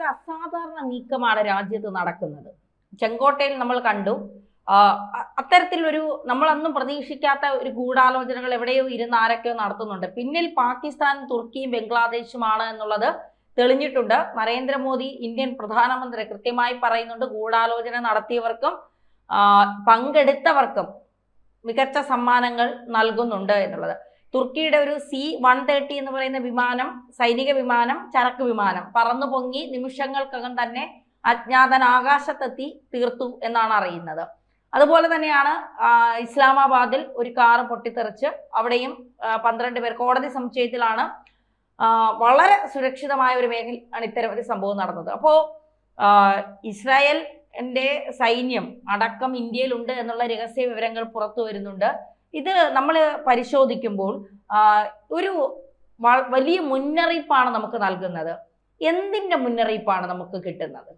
ഒരു അസാധാരണ നീക്കമാണ് രാജ്യത്ത് നടക്കുന്നത്. ചെങ്കോട്ടയിൽ നമ്മൾ കണ്ടു. അത്തരത്തിലൊരു നമ്മളൊന്നും പ്രതീക്ഷിക്കാത്ത ഒരു ഗൂഢാലോചനകൾ എവിടെയോ ഇരുന്ന് ആരൊക്കെയോ നടത്തുന്നുണ്ട്. പിന്നിൽ പാകിസ്ഥാൻ തുർക്കിയും ബംഗ്ലാദേശുമാണ് എന്നുള്ളത് തെളിഞ്ഞിട്ടുണ്ട്. നരേന്ദ്രമോദി ഇന്ത്യൻ പ്രധാനമന്ത്രി കൃത്യമായി പറയുന്നുണ്ട്. ഗൂഢാലോചന നടത്തിയവർക്കും പങ്കെടുത്തവർക്കും മികച്ച സമ്മാനങ്ങൾ നൽകുന്നുണ്ട് എന്നുള്ളത്. തുർക്കിയുടെ ഒരു സി വൺ തേർട്ടി എന്ന് പറയുന്ന വിമാനം സൈനിക വിമാനം ചരക്ക് വിമാനം പറന്നു പൊങ്ങി നിമിഷങ്ങൾക്കകം തന്നെ അജ്ഞാതൻ ആകാശത്തെത്തി തീർത്തു എന്നാണ് അറിയുന്നത്. അതുപോലെ തന്നെയാണ് ഇസ്ലാമാബാദിൽ ഒരു കാറ് പൊട്ടിത്തെറിച്ച് അവിടെയും പന്ത്രണ്ട് പേർ കോടതി സമുച്ചയത്തിലാണ് വളരെ സുരക്ഷിതമായ ഒരു മേഖലയാണ് ഇത്തരം ഒരു സംഭവം നടന്നത്. അപ്പോൾ ഇസ്രായേൽ എന്റെ സൈന്യം അടക്കം ഇന്ത്യയിലുണ്ട് എന്നുള്ള രഹസ്യ വിവരങ്ങൾ പുറത്തു വരുന്നുണ്ട്. ഇത് നമ്മൾ പരിശോധിക്കുമ്പോൾ ഒരു വലിയ മുന്നറിയിപ്പാണ് നമുക്ക് നൽകുന്നത്. എന്തിന്റെ മുന്നറിയിപ്പാണ് നമുക്ക് കിട്ടുന്നത്?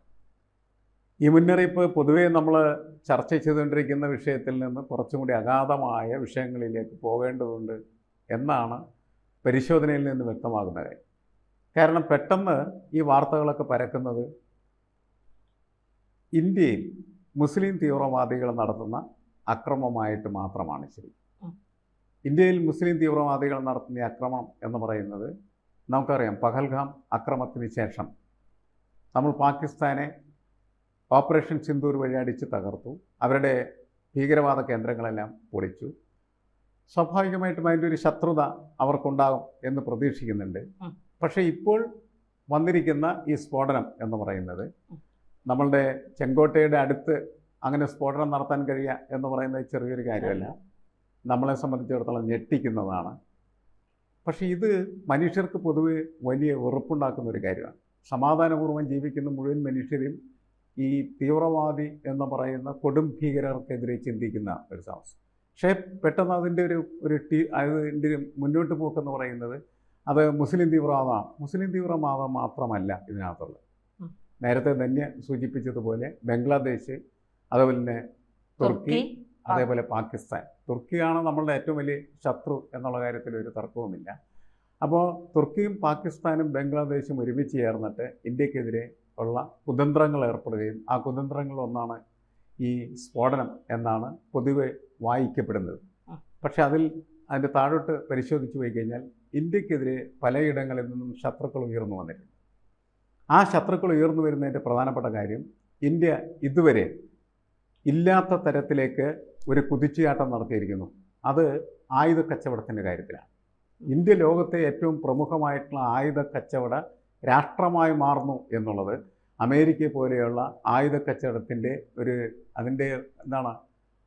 ഈ മുന്നറിയിപ്പ് പൊതുവേ നമ്മൾ ചർച്ച ചെയ്തുകൊണ്ടിരിക്കുന്ന വിഷയത്തിൽ നിന്ന് കുറച്ചും കൂടി അഗാധമായ വിഷയങ്ങളിലേക്ക് പോകേണ്ടതുണ്ട് എന്നാണ് പരിശോധനയിൽ നിന്ന് വ്യക്തമാകുന്നത് കാരണം പെട്ടെന്ന് ഈ വാർത്തകളൊക്കെ പരക്കുന്നത് ഇന്ത്യയിൽ മുസ്ലിം തീവ്രവാദികൾ നടത്തുന്ന അക്രമമായിട്ട് മാത്രമാണ് ശരി. ഇന്ത്യയിൽ മുസ്ലിം തീവ്രവാദികൾ നടത്തുന്ന ആക്രമണം എന്ന് പറയുന്നത് നമുക്കറിയാം പഹൽഗാം അക്രമത്തിന് ശേഷം. നമ്മൾ പാകിസ്ഥാനെ ഓപ്പറേഷൻ സിന്ദൂർ വഴി അടിച്ച് തകർത്തു. അവരുടെ ഭീകരവാദ കേന്ദ്രങ്ങളെല്ലാം പൊളിച്ചു. സ്വാഭാവികമായിട്ടും അതിന്റെ ഒരു ശത്രുത അവർക്കുണ്ടാകും എന്ന് പ്രതീക്ഷിക്കുന്നുണ്ട്. പക്ഷേ ഇപ്പോൾ വന്നിരിക്കുന്ന ഈ സ്ഫോടനം എന്ന് പറയുന്നത് നമ്മളുടെ ചെങ്കോട്ടയുടെ അടുത്ത് അങ്ങനെ സ്ഫോടനം നടത്താൻ കഴിയുക എന്ന് പറയുന്നത് ചെറിയൊരു കാര്യമല്ല. നമ്മളെ സംബന്ധിച്ചിടത്തോളം ഞെട്ടിക്കുന്നതാണ്. പക്ഷേ ഇത് മനുഷ്യർക്ക് പൊതുവെ വലിയ ഉറപ്പുണ്ടാക്കുന്ന ഒരു കാര്യമാണ്. സമാധാനപൂർവം ജീവിക്കുന്ന മുഴുവൻ മനുഷ്യരും ഈ തീവ്രവാദി എന്ന് പറയുന്ന കൊടും ഭീകരർക്കെതിരെ ചിന്തിക്കുന്ന ഒരു സമസ്യ പക്ഷേ പെട്ടെന്ന് അതിന്റെ ഒരു ഒരു ടീ അതിന്റെ ഒരു മുന്നോട്ട് പോക്കെന്ന് പറയുന്നത് അത് മുസ്ലിം തീവ്രവാദമാണ്. മുസ്ലിം തീവ്രവാദം മാത്രമല്ല ഇതിനകത്തുള്ളത്. നേരത്തെ തന്നെ സൂചിപ്പിച്ചതുപോലെ ബംഗ്ലാദേശ് അതുപോലെ തന്നെ തുർക്കി തുർക്കി അതേപോലെ പാകിസ്ഥാൻ. തുർക്കിയാണ് നമ്മളുടെ ഏറ്റവും വലിയ ശത്രു എന്നുള്ള കാര്യത്തിൽ ഒരു തർക്കവുമില്ല. അപ്പോൾ തുർക്കിയും പാകിസ്ഥാനും ബംഗ്ലാദേശും ഒരുമിച്ച് ചേർന്നിട്ട് ഇന്ത്യക്കെതിരെ ഉള്ള കുതന്ത്രങ്ങൾ ഏർപ്പെടുകയും ആ കുതന്ത്രങ്ങളൊന്നാണ് ഈ സ്ഫോടനം എന്നാണ് പൊതുവെ വായിക്കപ്പെടുന്നത്. പക്ഷേ അതിൽ അതിന്റെ താഴോട്ട് പരിശോധിച്ച് പോയി കഴിഞ്ഞാൽ ഇന്ത്യക്കെതിരെ പലയിടങ്ങളിൽ നിന്നും ശത്രുക്കൾ ഉയർന്നു വന്നിട്ടുണ്ട്. ആ ശത്രുക്കൾ ഉയർന്നു വരുന്നതിന്റെ പ്രധാനപ്പെട്ട കാര്യം ഇന്ത്യ ഇതുവരെ ഇല്ലാത്ത തരത്തിലേക്ക് ഒരു കുതിച്ചുചാട്ടം നടത്തിയിരിക്കുന്നു. അത് ആയുധ കച്ചവടത്തിന്റെ കാര്യത്തിലാണ്. ഇന്ത്യ ലോകത്തെ ഏറ്റവും പ്രമുഖമായിട്ടുള്ള ആയുധ കച്ചവട രാഷ്ട്രമായി മാറുന്നു എന്നുള്ളത് അമേരിക്ക പോലെയുള്ള ആയുധ കച്ചവടത്തിന്റെ ഒരു അതിന്റെ എന്താണ്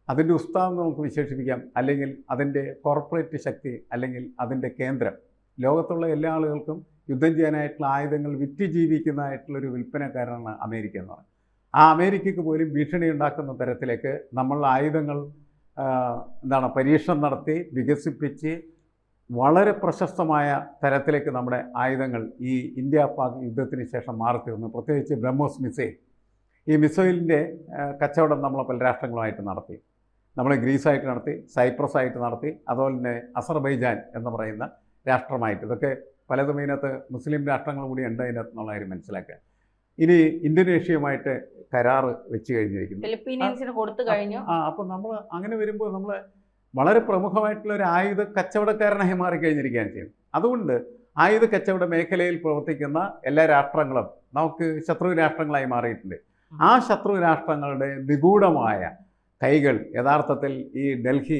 അതിന്റെ ഉസ്താദ് നമുക്ക് വിശേഷിപ്പിക്കാം. അല്ലെങ്കിൽ അതിന്റെ കോർപ്പറേറ്റ് ശക്തി അല്ലെങ്കിൽ അതിന്റെ കേന്ദ്രം. ലോകത്തുള്ള എല്ലാ ആളുകൾക്കും യുദ്ധം ചെയ്യാനായിട്ടുള്ള ആയുധങ്ങൾ വിറ്റ് ജീവിക്കുന്നതായിട്ടുള്ള ഒരു വിൽപ്പനക്കാരനാണ് അമേരിക്ക എന്ന് പറയുന്നത്. ആ അമേരിക്കയ്ക്ക് പോലും ഭീഷണി ഉണ്ടാക്കുന്ന തരത്തിലേക്ക് നമ്മൾ ആയുധങ്ങൾ എന്താണ് പരീക്ഷണം നടത്തി വികസിപ്പിച്ച് വളരെ പ്രശസ്തമായ തരത്തിലേക്ക് നമ്മുടെ ആയുധങ്ങൾ ഈ ഇന്ത്യ പാക് യുദ്ധത്തിന് ശേഷം മാറിത്തീർന്നു പ്രത്യേകിച്ച് ബ്രഹ്മോസ് മിസൈൽ. ഈ മിസൈലിന്റെ കച്ചവടം നമ്മൾ പല രാഷ്ട്രങ്ങളുമായിട്ട് നടത്തി. നമ്മൾ ഗ്രീസായിട്ട് നടത്തി സൈപ്രസ് ആയിട്ട് നടത്തി അതുപോലെ തന്നെ അസർബൈജാൻ എന്ന് പറയുന്ന രാഷ്ട്രമായിട്ട്. ഇതൊക്കെ പലതും ഇതിനകത്ത് മുസ്ലിം രാഷ്ട്രങ്ങൾ കൂടി ഉണ്ട് അതിനകത്ത് എന്നുള്ള കാര്യം മനസ്സിലാക്കുക. ഇനി ഇന്തോനേഷ്യയുമായിട്ട് കരാറ് വെച്ച് കഴിഞ്ഞിരിക്കുന്നു. ഫിലിപ്പീനീസിന് കൊടുത്തു കഴിഞ്ഞു. ആ അപ്പം നമ്മൾ അങ്ങനെ വരുമ്പോൾ നമ്മൾ വളരെ പ്രമുഖമായിട്ടുള്ള ഒരു ആയുധ കച്ചവടക്കാരനായി മാറിക്കഴിഞ്ഞിരിക്കുകയാണ് ചെയ്യുന്നത്. അതുകൊണ്ട് ആയുധ കച്ചവട മേഖലയിൽ പ്രവർത്തിക്കുന്ന എല്ലാ രാഷ്ട്രങ്ങളും നമുക്ക് ശത്രു രാഷ്ട്രങ്ങളായി മാറിയിട്ടുണ്ട്. ആ ശത്രു രാഷ്ട്രങ്ങളുടെ നിഗൂഢമായ കൈകൾ യഥാർത്ഥത്തിൽ ഈ ഡൽഹി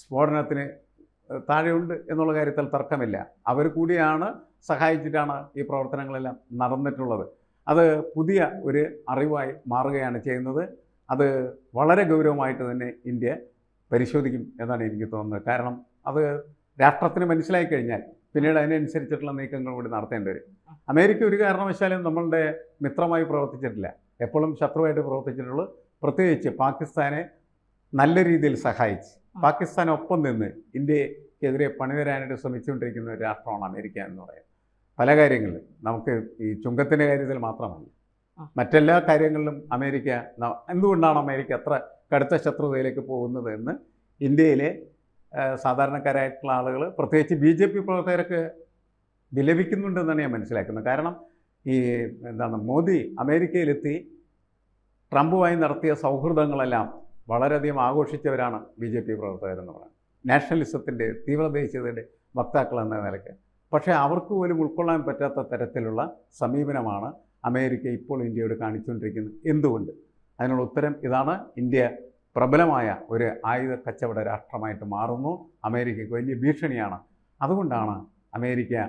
സ്ഫോടനത്തിന് താഴെയുണ്ട് എന്നുള്ള കാര്യത്തിൽ തർക്കമില്ല. അവർ കൂടിയാണ് സഹായിച്ചിട്ടാണ് ഈ പ്രവർത്തനങ്ങളെല്ലാം നടന്നിട്ടുള്ളത്. അത് പുതിയ ഒരു അറിവായി മാറുകയാണ് ചെയ്യുന്നത്. അത് വളരെ ഗൗരവമായിട്ട് തന്നെ ഇന്ത്യ പരിശോധിക്കും എന്നാണ് എനിക്ക് തോന്നുന്നത്. കാരണം അത് രാഷ്ട്രത്തിന് മനസ്സിലായി കഴിഞ്ഞാൽ പിന്നീട് അതിനനുസരിച്ചിട്ടുള്ള നീക്കങ്ങൾ കൂടി നടത്തേണ്ടി വരും. അമേരിക്ക ഒരു കാരണവശാലും നമ്മളുടെ മിത്രമായി പ്രവർത്തിച്ചിട്ടില്ല. എപ്പോഴും ശത്രുവായിട്ട് പ്രവർത്തിച്ചിട്ടുള്ളൂ. പ്രത്യേകിച്ച് പാകിസ്ഥാനെ നല്ല രീതിയിൽ സഹായിച്ച് പാകിസ്ഥാനൊപ്പം നിന്ന് ഇന്ത്യക്കെതിരെ പണിതരാനായിട്ട് ശ്രമിച്ചുകൊണ്ടിരിക്കുന്ന ഒരു രാഷ്ട്രമാണ് അമേരിക്ക എന്ന് പറയുന്നത്. പല കാര്യങ്ങളിൽ നമുക്ക് ഈ ചുങ്കത്തിന്റെ കാര്യത്തിൽ മാത്രമല്ല. മറ്റെല്ലാ കാര്യങ്ങളിലും അമേരിക്ക എന്തുകൊണ്ടാണ് അമേരിക്ക അത്ര കടുത്ത ശത്രുതയിലേക്ക് പോകുന്നത് എന്ന് ഇന്ത്യയിലെ സാധാരണക്കാരായിട്ടുള്ള ആളുകൾ പ്രത്യേകിച്ച് ബി ജെ പി പ്രവർത്തകർക്ക് വിലപിക്കുന്നുണ്ടെന്നാണ് ഞാൻ മനസ്സിലാക്കുന്നത്. കാരണം ഈ എന്താണ് മോദി അമേരിക്കയിലെത്തി ട്രംപുമായി നടത്തിയ സൗഹൃദങ്ങളെല്ലാം വളരെയധികം ആഘോഷിച്ചവരാണ് ബി ജെ പി പ്രവർത്തകരെന്ന് പറയുന്നത്. നാഷണലിസത്തിന്റെ തീവ്രദേശീയതയുടെ വക്താക്കൾ എന്ന നിലയ്ക്ക്. പക്ഷേ അവർക്ക് പോലും ഉൾക്കൊള്ളാൻ പറ്റാത്ത തരത്തിലുള്ള സമീപനമാണ് അമേരിക്ക ഇപ്പോൾ ഇന്ത്യയോട് കാണിച്ചുകൊണ്ടിരിക്കുന്നത്. എന്തുകൊണ്ട്? അതിനുള്ള ഉത്തരം ഇതാണ്. ഇന്ത്യ പ്രബലമായ ഒരു ആയുധ കച്ചവട രാഷ്ട്രമായിട്ട് മാറുന്നു. അമേരിക്കയ്ക്ക് വലിയ ഭീഷണിയാണ്. അതുകൊണ്ടാണ് അമേരിക്ക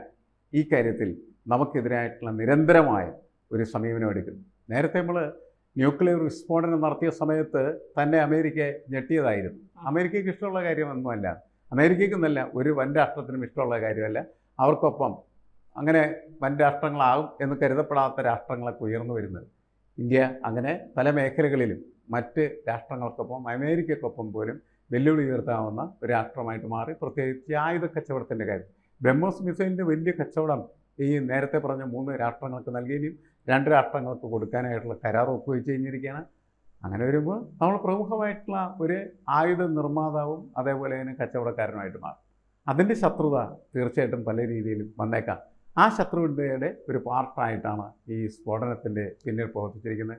ഈ കാര്യത്തിൽ നമുക്കെതിരായിട്ടുള്ള നിരന്തരമായ ഒരു സമീപനം എടുക്കുന്നത്. നേരത്തെ നമ്മൾ ന്യൂക്ലിയർ വിസ്ഫോടനം നടത്തിയ സമയത്ത് തന്നെ അമേരിക്ക ഞെട്ടിയതായിരുന്നു. അമേരിക്കയ്ക്ക് ഇഷ്ടമുള്ള കാര്യമൊന്നുമല്ല. അമേരിക്കയ്ക്കൊന്നല്ല ഒരു വൻ രാഷ്ട്രത്തിനും ഇഷ്ടമുള്ള കാര്യമല്ല. അവർക്കൊപ്പം അങ്ങനെ വൻ രാഷ്ട്രങ്ങളാകും എന്ന് കരുതപ്പെടാത്ത രാഷ്ട്രങ്ങളൊക്കെ ഉയർന്നു വരുന്നത്. ഇന്ത്യ അങ്ങനെ പല മേഖലകളിലും മറ്റ് രാഷ്ട്രങ്ങൾക്കൊപ്പം അമേരിക്കക്കൊപ്പം പോലും വെല്ലുവിളി ഉയർത്താവുന്ന ഒരു രാഷ്ട്രമായിട്ട് മാറി. പ്രത്യേകിച്ച് ആയുധ കച്ചവടത്തിന്റെ കാര്യം. ബ്രഹ്മോസ് മിസൈലിന്റെ വലിയ കച്ചവടം ഈ നേരത്തെ പറഞ്ഞ മൂന്ന് രാഷ്ട്രങ്ങൾക്ക് നൽകിയും രണ്ട് രാഷ്ട്രങ്ങൾക്ക് കൊടുക്കാനായിട്ടുള്ള കരാർ ഒപ്പുവെച്ച് കഴിഞ്ഞിരിക്കുകയാണ്. അങ്ങനെ വരുമ്പോൾ നമ്മൾ പ്രമുഖമായിട്ടുള്ള ഒരു ആയുധ നിർമ്മാതാവും അതേപോലെ തന്നെ കച്ചവടക്കാരനുമായിട്ട് മാറും. അതിന്റെ ശത്രുത തീർച്ചയായിട്ടും പല രീതിയിലും വന്നേക്കാം. ആ ശത്രുവിന്റെ ഒരു പാർട്ടായിട്ടാണ് ഈ സ്ഫോടനത്തിന്റെ പിന്നിൽ പ്രവർത്തിച്ചിരിക്കുന്നത്.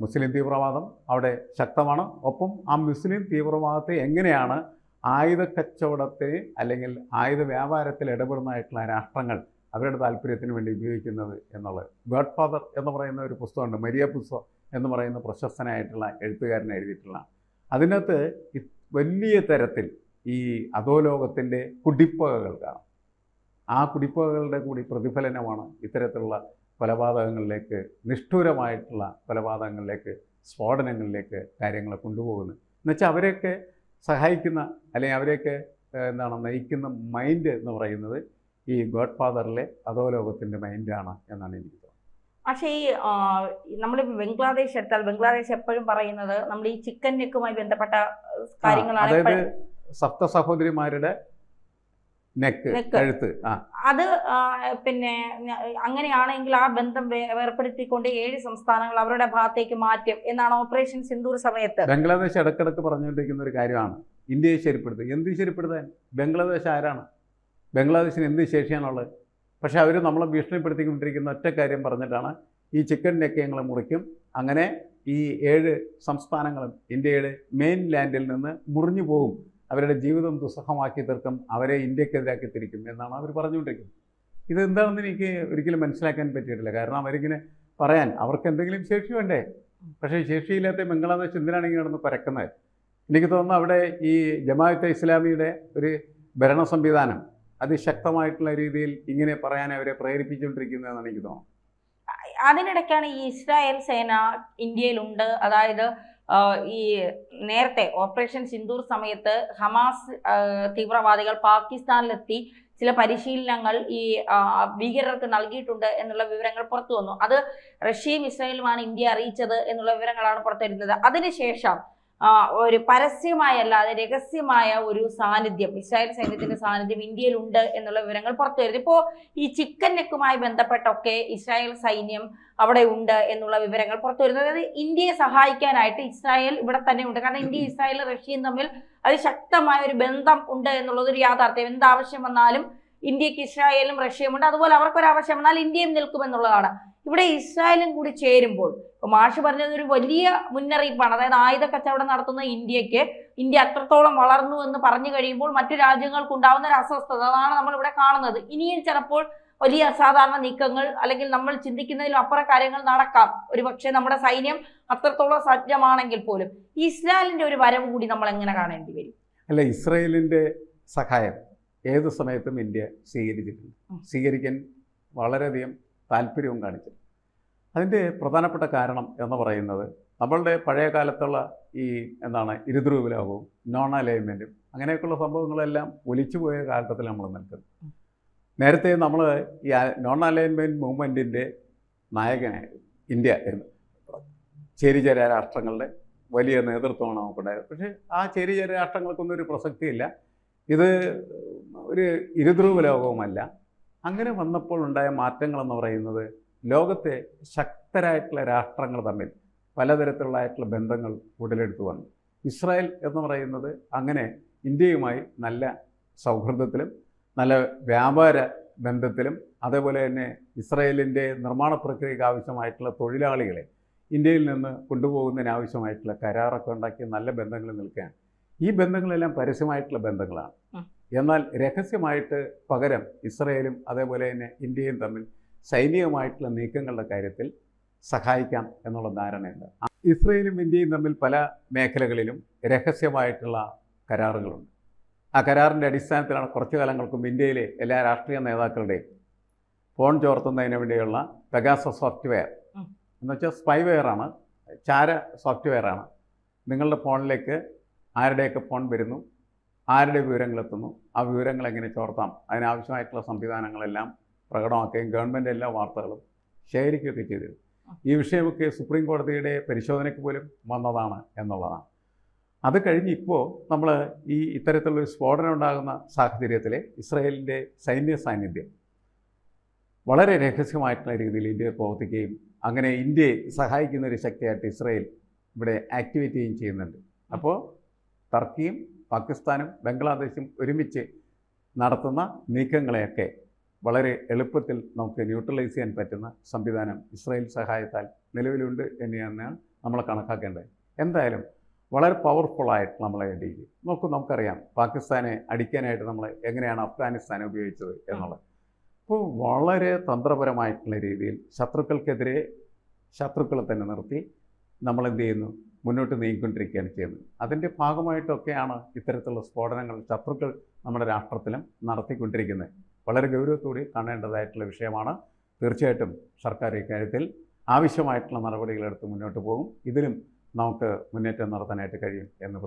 മുസ്ലിം തീവ്രവാദം അവിടെ ശക്തമാണ്. ഒപ്പം ആ മുസ്ലിം തീവ്രവാദത്തെ എങ്ങനെയാണ് ആയുധ കച്ചവടത്തെ അല്ലെങ്കിൽ ആയുധ വ്യാപാരത്തിൽ ഇടപെടുന്നതായിട്ടുള്ള രാഷ്ട്രങ്ങൾ അവരുടെ താല്പര്യത്തിന് വേണ്ടി ഉപയോഗിക്കുന്നത് എന്നുള്ളത്. ഗോഡ് ഫാദർ എന്ന് പറയുന്ന ഒരു പുസ്തകമുണ്ട്. മരിയ പുസ്തകം എന്ന് പറയുന്ന പ്രശസ്തനായിട്ടുള്ള എഴുത്തുകാരൻ എഴുതിയിട്ടുള്ള. അതിനകത്ത് വലിയ തരത്തിൽ ഈ അധോലോകത്തിന്റെ കുടിപ്പകകൾ കാണാം. ആ കുടിപ്പകകളുടെ കൂടി പ്രതിഫലനമാണ് ഇത്തരത്തിലുള്ള കൊലപാതകങ്ങളിലേക്ക് നിഷ്ഠൂരമായിട്ടുള്ള കൊലപാതകങ്ങളിലേക്ക് സ്ഫോടനങ്ങളിലേക്ക് കാര്യങ്ങളെ കൊണ്ടുപോകുന്നത്. എന്നുവെച്ചാൽ അവരെയൊക്കെ സഹായിക്കുന്ന അല്ലെങ്കിൽ അവരെയൊക്കെ എന്താണ് നയിക്കുന്ന മൈൻഡ് എന്ന് പറയുന്നത് ഈ ഗോഡ് ഫാദറിലെ അധോലോകത്തിന്റെ മൈൻഡാണ് എന്നാണ് എനിക്ക് തോന്നുന്നത്. പക്ഷേ ഈ നമ്മൾ ബംഗ്ലാദേശ് എടുത്താൽ ബംഗ്ലാദേശ് എപ്പോഴും പറയുന്നത് നമ്മൾ ഈ ചിക്കൻ നെക്കുമായി ബന്ധപ്പെട്ട കാര്യങ്ങളാണ് സപ്ത സഹോദരിമാരുടെ നെക്ക്. കഴുത്ത്. അത് പിന്നെ അങ്ങനെയാണെങ്കിൽ ആ ബന്ധം വേർപ്പെടുത്തിക്കൊണ്ട് ഏഴ് സംസ്ഥാനങ്ങൾ അവരുടെ ഭാഗത്തേക്ക് മാറ്റും എന്നാണ് ഓപ്പറേഷൻ സിന്ദൂർ സമയത്ത്. ബംഗ്ലാദേശ് ഇടക്കിടക്ക് പറഞ്ഞുകൊണ്ടിരിക്കുന്ന ഒരു കാര്യമാണ്. ഇന്ത്യയെ ശരിപ്പെടുത്തുക. എന്ത് ശരിപ്പെടുത്താൻ? ബംഗ്ലാദേശ് ആരാണ്? ബംഗ്ലാദേശിന് എന്ത് ശേഷിയാണുള്ളത്? പക്ഷേ അവർ നമ്മളെ ഭീഷണിപ്പെടുത്തിക്കൊണ്ടിരിക്കുന്ന ഒറ്റ കാര്യം പറഞ്ഞിട്ടാണ് ഈ ചിക്കൻ നെക്ക് ഞങ്ങൾ മുറിക്കും. അങ്ങനെ ഈ ഏഴ് സംസ്ഥാനങ്ങളും ഇന്ത്യയുടെ മെയിൻ ലാൻഡിൽ നിന്ന് മുറിഞ്ഞു പോകും. അവരുടെ ജീവിതം ദുസ്സഹമാക്കി തീർക്കും അവരെ ഇന്ത്യക്കെതിരാക്കി തിരിക്കും എന്നാണ് അവർ പറഞ്ഞുകൊണ്ടിരിക്കുന്നത്. ഇതെന്താണെന്ന് എനിക്ക് ഒരിക്കലും മനസ്സിലാക്കാൻ പറ്റിയിട്ടില്ല. കാരണം അവരിങ്ങനെ പറയാൻ അവർക്ക് എന്തെങ്കിലും ശേഷി വേണ്ടേ? പക്ഷേ ശേഷിയില്ലാത്ത ബംഗ്ലാദേശ് എന്തിനാണ് ഇങ്ങനെ കിടന്ന് പരക്കുന്നത്? എനിക്ക് തോന്നുന്നു അവിടെ ഈ ജമാഅത്തെ ഇസ്ലാമിയുടെ ഒരു ഭരണ സംവിധാനം അതിശക്തമായിട്ടുള്ള രീതിയിൽ ഇങ്ങനെ പറയാൻ അവരെ പ്രേരിപ്പിച്ചുകൊണ്ടിരിക്കുന്നതെന്നാണ് എനിക്ക് തോന്നുന്നത്. അതിനിടയ്ക്കാണ് ഈ ഇസ്രായേൽ സേന ഇന്ത്യയിലുണ്ട്. അതായത് ഈ നേരത്തെ ഓപ്പറേഷൻ സിന്ദൂർ സമയത്ത് ഹമാസ് തീവ്രവാദികൾ പാകിസ്ഥാനിലെത്തി. ചില പരിശീലനങ്ങൾ ഈ ഭീകരർക്ക് നൽകിയിട്ടുണ്ട് എന്നുള്ള വിവരങ്ങൾ പുറത്തു വന്നു. അത് റഷ്യയും ഇസ്രായേലുമാണ് ഇന്ത്യ അറിയിച്ചത് എന്നുള്ള വിവരങ്ങളാണ് പുറത്തു വരുന്നത്. അതിനുശേഷം ഒരു പരസ്യമായല്ലാതെ രഹസ്യമായ ഒരു സാന്നിധ്യം ഇസ്രായേൽ സൈന്യത്തിന്റെ സാന്നിധ്യം ഇന്ത്യയിൽ ഉണ്ട് എന്നുള്ള വിവരങ്ങൾ പുറത്തു വരുന്നു. ഇപ്പോൾ ഈ ചിക്കൻ നെക്കുമായി ബന്ധപ്പെട്ടൊക്കെ ഇസ്രായേൽ സൈന്യം അവിടെ ഉണ്ട് എന്നുള്ള വിവരങ്ങൾ പുറത്തു വരുന്നത് അതായത് ഇന്ത്യയെ സഹായിക്കാനായിട്ട് ഇസ്രായേൽ ഇവിടെ തന്നെ ഉണ്ട്. കാരണം ഇന്ത്യ ഇസ്രായേൽ റഷ്യയും തമ്മിൽ അതിശക്തമായ ഒരു ബന്ധം ഉണ്ട് എന്നുള്ളത് ഒരു യാഥാർത്ഥ്യം എന്താവശ്യം വന്നാലും ഇന്ത്യയ്ക്ക് ഇസ്രായേലും റഷ്യയും ഉണ്ട്. അതുപോലെ അവർക്കൊരു ആവശ്യം. വന്നാൽ ഇന്ത്യയും നിൽക്കുമെന്നുള്ളതാണ്. ഇവിടെ ഇസ്രായേലും കൂടി ചേരുമ്പോൾ മാഷ് പറഞ്ഞത് ഒരു വലിയ മുന്നറിയിപ്പാണ്. അതായത് ആയുധ കച്ചവടം നടത്തുന്ന ഇന്ത്യയ്ക്ക് ഇന്ത്യ അത്രത്തോളം വളർന്നു എന്ന് പറഞ്ഞു കഴിയുമ്പോൾ മറ്റു രാജ്യങ്ങൾക്ക് ഉണ്ടാവുന്ന ഒരു അസ്വസ്ഥത അതാണ് നമ്മൾ ഇവിടെ കാണുന്നത്. ഇനിയും ചിലപ്പോൾ വലിയ അസാധാരണ നീക്കങ്ങൾ അല്ലെങ്കിൽ നമ്മൾ ചിന്തിക്കുന്നതിലും അപ്പുറ കാര്യങ്ങൾ നടക്കാം. ഒരു പക്ഷേ നമ്മുടെ സൈന്യം അത്രത്തോളം സജ്ജമാണെങ്കിൽ പോലും. ഇസ്രായേലിന്റെ ഒരു വരവ് കൂടി നമ്മൾ എങ്ങനെ കാണേണ്ടി വരും? അല്ല ഇസ്രായേലിന്റെ സഹായം. ഏത് സമയത്തും ഇന്ത്യ സ്വീകരിച്ചിട്ടുണ്ട്. സ്വീകരിക്കാൻ വളരെയധികം താല്പര്യവും കാണിച്ചു. അതിന്റെ പ്രധാനപ്പെട്ട കാരണം എന്ന് പറയുന്നത് നമ്മളുടെ പഴയ കാലത്തുള്ള ഈ എന്താണ് ഇരുദ്രുവ ലോകവും നോൺ അലൈൻമെന്റും അങ്ങനെയൊക്കെയുള്ള സംഭവങ്ങളെല്ലാം ഒലിച്ചു പോയ കാലഘട്ടത്തിൽ നമ്മൾ നിൽക്കുന്നത്. നേരത്തെ നമ്മൾ ഈ നോൺ അലൈൻമെന്റ് മൂവ്മെന്റിന്റെ നായകനായിരുന്നു ഇന്ത്യ എന്ന്. ചേരിചേര രാഷ്ട്രങ്ങളുടെ വലിയ നേതൃത്വമാണ് നമുക്കുണ്ടായത് പക്ഷേ ആ ചേരിചേര രാഷ്ട്രങ്ങൾക്കൊന്നും ഒരു പ്രസക്തിയില്ല. ഇത് ഒരു ഇരുധ്രുവ ലോകവുമല്ല അങ്ങനെ വന്നപ്പോൾ ഉണ്ടായ മാറ്റങ്ങളെന്ന് പറയുന്നത് ലോകത്തെ ശക്തരായിട്ടുള്ള രാഷ്ട്രങ്ങൾ തമ്മിൽ പലതരത്തിലുള്ളതായിട്ടുള്ള ബന്ധങ്ങൾ ഉടലെടുത്തു വന്നു. ഇസ്രായേൽ എന്ന് പറയുന്നത് അങ്ങനെ ഇന്ത്യയുമായി നല്ല സൗഹൃദത്തിലും നല്ല വ്യാപാര ബന്ധത്തിലും അതേപോലെ തന്നെ ഇസ്രായേലിന്റെ നിർമ്മാണ പ്രക്രിയയ്ക്ക് ആവശ്യമായിട്ടുള്ള തൊഴിലാളികളെ ഇന്ത്യയിൽ നിന്ന് കൊണ്ടുപോകുന്നതിന് ആവശ്യമായിട്ടുള്ള കരാറൊക്കെ ഉണ്ടാക്കി നല്ല ബന്ധങ്ങൾ നിൽക്കുകയാണ്. ഈ ബന്ധങ്ങളെല്ലാം പരസ്യമായിട്ടുള്ള ബന്ധങ്ങളാണ്. എന്നാൽ രഹസ്യമായിട്ട് പകരം ഇസ്രയേലും അതേപോലെ തന്നെ ഇന്ത്യയും തമ്മിൽ സൈനികമായിട്ടുള്ള നീക്കങ്ങളുടെ കാര്യത്തിൽ സഹായിക്കാം എന്നുള്ള ധാരണയുണ്ട്. ഇസ്രയേലും ഇന്ത്യയും തമ്മിൽ പല മേഖലകളിലും രഹസ്യമായിട്ടുള്ള കരാറുകളുണ്ട്. ആ കരാറിന്റെ അടിസ്ഥാനത്തിലാണ് കുറച്ചു കാലങ്ങൾക്കും ഇന്ത്യയിലെ എല്ലാ രാഷ്ട്രീയ നേതാക്കളുടെയും ഫോൺ ചോർത്തുന്നതിന് വേണ്ടിയുള്ള പെഗാസ സോഫ്റ്റ്വെയർ എന്നുവെച്ചാൽ എന്ന് വെച്ചാൽ സ്പൈവെയർ ആണ്. ചാര സോഫ്റ്റ്വെയറാണ് നിങ്ങളുടെ ഫോണിലേക്ക് ആരുടെയൊക്കെ ഫോൺ വരുന്നു? ആരുടെ വിവരങ്ങൾ എത്തുന്നു ആ വിവരങ്ങൾ എങ്ങനെ ചോർത്താം? അതിനാവശ്യമായിട്ടുള്ള സംവിധാനങ്ങളെല്ലാം പ്രകടമാക്കുകയും ഗവൺമെന്റ് എല്ലാ വാർത്തകളും ശേഖരിക്കുകയൊക്കെ ചെയ്തിരുന്നു ഈ വിഷയമൊക്കെ സുപ്രീം കോടതിയുടെ പരിശോധനയ്ക്ക് പോലും വന്നതാണ് എന്നുള്ളതാണ്. അത് കഴിഞ്ഞ് ഇപ്പോൾ നമ്മൾ ഈ ഇത്തരത്തിലുള്ളൊരു സ്ഫോടനം ഉണ്ടാകുന്ന സാഹചര്യത്തിൽ ഇസ്രയേലിന്റെ സൈന്യ സാന്നിധ്യം വളരെ രഹസ്യമായിട്ടുള്ള രീതിയിൽ ഇന്ത്യയിൽ പ്രവർത്തിക്കുകയും അങ്ങനെ ഇന്ത്യയെ സഹായിക്കുന്ന ഒരു ശക്തിയായിട്ട് ഇസ്രയേൽ ഇവിടെ ആക്ടിവേറ്റ് ചെയ്യുകയും ചെയ്യുന്നുണ്ട്. അപ്പോൾ ടർക്കിയും പാകിസ്ഥാനും ബംഗ്ലാദേശും ഒരുമിച്ച് നടത്തുന്ന നീക്കങ്ങളെയൊക്കെ വളരെ എളുപ്പത്തിൽ നമുക്ക് ന്യൂട്രലൈസ് ചെയ്യാൻ പറ്റുന്ന സംവിധാനം ഇസ്രായേൽ സഹായത്താൽ നിലവിലുണ്ട് തന്നെയാണ് നമ്മൾ കണക്കാക്കേണ്ടത്. എന്തായാലും വളരെ പവർഫുള്ളായിട്ട് നമ്മളെ ഡീൽ നോക്കൂ നമുക്കറിയാം പാകിസ്ഥാനെ അടിക്കാനായിട്ട് നമ്മൾ എങ്ങനെയാണ് അഫ്ഗാനിസ്ഥാനെ ഉപയോഗിച്ചത് എന്നുള്ളത്. അപ്പോൾ വളരെ തന്ത്രപരമായിട്ടുള്ള രീതിയിൽ ശത്രുക്കൾക്കെതിരെ ശത്രുക്കളെ തന്നെ നിർത്തി നമ്മൾ എന്ത് ചെയ്യുന്നു? മുന്നോട്ട് നീങ്ങിക്കൊണ്ടിരിക്കുകയാണ് ചെയ്യുന്നത് അതിന്റെ ഭാഗമായിട്ടൊക്കെയാണ് ഇത്തരത്തിലുള്ള സ്ഫോടനങ്ങൾ ശത്രുക്കൾ നമ്മുടെ രാഷ്ട്രത്തിലും നടത്തിക്കൊണ്ടിരിക്കുന്നത്. വളരെ ഗൗരവത്തോടെ കാണേണ്ടതായിട്ടുള്ള വിഷയമാണ്. തീർച്ചയായിട്ടും സർക്കാർ ഇക്കാര്യത്തിൽ ആവശ്യമായിട്ടുള്ള നടപടികളെടുത്ത് മുന്നോട്ട് പോകും. ഇതിലും നമുക്ക് മുന്നേറ്റം നടത്താനായിട്ട് കഴിയും എന്ന്